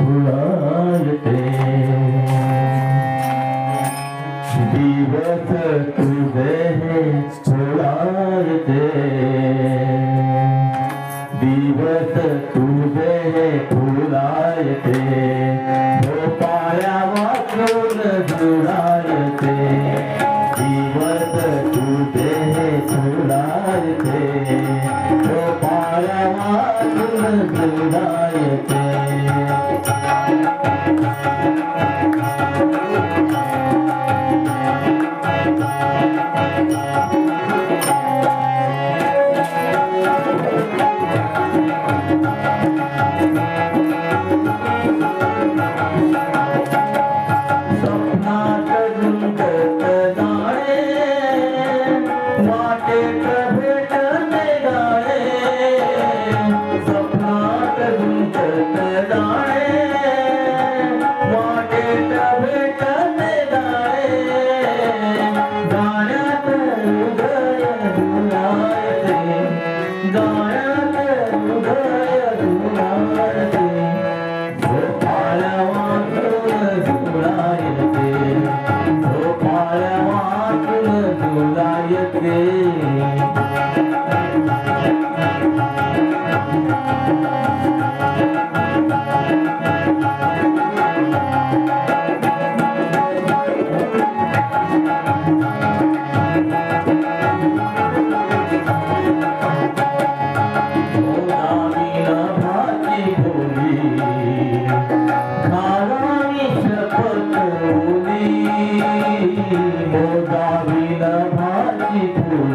उलटते दिवस तुझे हे उलटते दिवस तुझे हे उलटते भोपाळ्या वाचून जुळायते दिवस तुझे हे उलटते भोपाळ्या वाचून जुळायते Gone.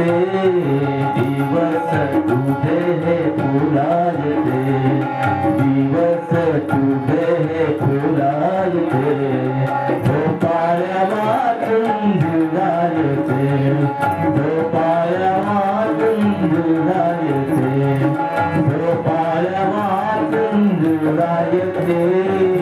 ते दिवस तुझे फुलायते दिवस तुझे फुलायते गोपाळ्या वाचून झुलायते गोपाळ्या वाचून झुलायते गोपाळ्या वाचून झुलायते